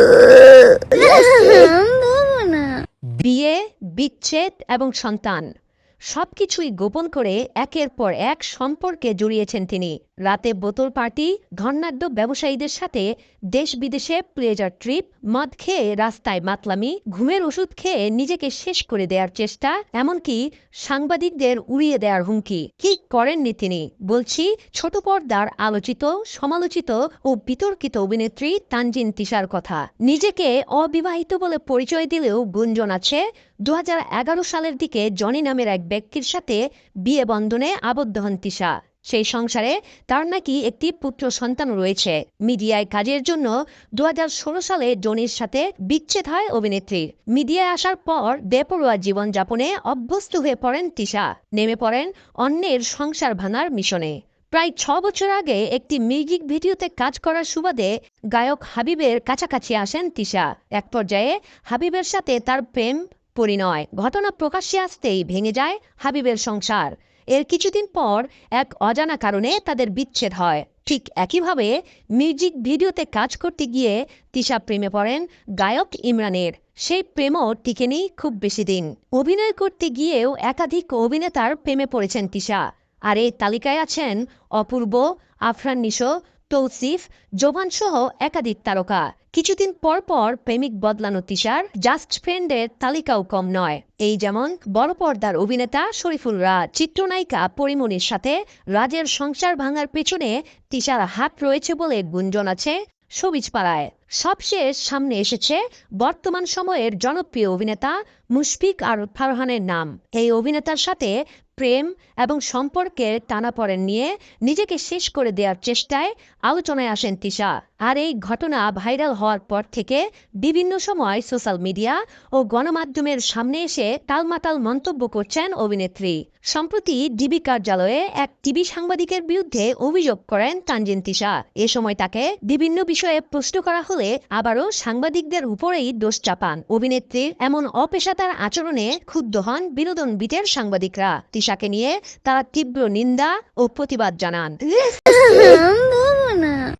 বিয়ে বিচ্ছেদ এবং সন্তান। সবকিছুই গোপন করে একের পর এক সম্পর্কে জড়িয়েছেন তিনি। রাতে বোতল পার্টি, ঘর্ণাঢ্য ব্যবসায়ীদের সাথে দেশ বিদেশে প্লেজার ট্রিপ মদ খেয়ে রাস্তায় মাতলামি, ঘুমের ওষুধ খেয়ে নিজেকে শেষ করে দেওয়ার চেষ্টা, এমনকি সাংবাদিকদের উড়িয়ে দেওয়ার হুমকি। কি করেননি তিনি? বলছি, ছোট পর্দার আলোচিত, সমালোচিত ও বিতর্কিত অভিনেত্রী তানজিন তিশার কথা। নিজেকে অবিবাহিত বলে পরিচয় দিলেও গুঞ্জন আছে দু হাজার এগারো সালের দিকে জনি নামের এক ব্যক্তির সাথে বিয়ে বন্ধনে আবদ্ধ হন তিশা। সেই সংসারে তার নাকি একটি পুত্র সন্তান রয়েছে। মিডিয়ায় কাজের জন্য দু সালে জনির সাথে বিচ্ছেদ হয় অভিনেত্রীর। মিডিয়ায় আসার পর বেপরোয়া জীবনযাপনে অভ্যস্ত হয়ে পড়েন তিশা। নেমে পড়েন অন্যের সংসার ভাঙার মিশনে। প্রায় ছ বছর আগে একটি মিউজিক ভিডিওতে কাজ করার সুবাদে গায়ক হাবিবের কাছাকাছি আসেন তিশা। এক পর্যায়ে হাবিবের সাথে তার প্রেম পরিণয় ঘটনা প্রকাশ্যে আসতেই ভেঙে যায় হাবিবের সংসার। এর কিছুদিন পর এক অজানা কারণে তাদের বিচ্ছেদ হয়। ঠিক একইভাবে মিউজিক ভিডিওতে কাজ করতে গিয়ে তিশা প্রেমে পড়েন গায়ক ইমরানের। সেই প্রেমও টিকেনি খুব বেশি দিন। অভিনয় করতে গিয়েও একাধিক অভিনেতার প্রেমে পড়েছেন তিশা। আর এই তালিকায় আছেন অপূর্ব, আফরান নিশো তৌসিফ জোবান সহ একাধিক তারকা। কিছুদিন পর পর প্রেমিক বদলানো তিশার, জাস্ট ফ্রেন্ডের তালিকাও কম নয়। এই যেমন বড় পর্দার অভিনেতা শরীফুল রাজ চিত্রনায়িকা পরিমণির সাথে রাজের সংসার ভাঙার পেছনে তিশার হাত রয়েছে বলে গুঞ্জন আছে সবিজ পাড়ায় সবশেষ সামনে এসেছে বর্তমান সময়ের জনপ্রিয় অভিনেতা মুশফিক আর ফারহানের নাম। এই অভিনেতার সাথে প্রেম এবং সম্পর্কের টানাপড়েন নিয়ে নিজেকে শেষ করে দেওয়ার চেষ্টায় আলোচনায় আসেন তিশা। আর এই ঘটনা ভাইরাল হওয়ার পর থেকে বিভিন্ন সময় সোশ্যাল মিডিয়া ও গণমাধ্যমের সামনে এসে টালমাটাল মন্তব্য করছেন অভিনেত্রী। সম্প্রতি ডিবি কার্যালয়ে এক টিভি সাংবাদিকের বিরুদ্ধে অভিযোগ করেন তানজিন তিশা। এ সময় তাকে বিভিন্ন বিষয়ে প্রশ্ন করা হলে আবারও সাংবাদিকদের উপরেই দোষ চাপান। অভিনেত্রীর এমন অপেশাদার আচরণে ক্ষুব্ধ হন বিনোদনবিদের সাংবাদিকরা। তিশাকে নিয়ে তারা তীব্র নিন্দা ও প্রতিবাদ জানান।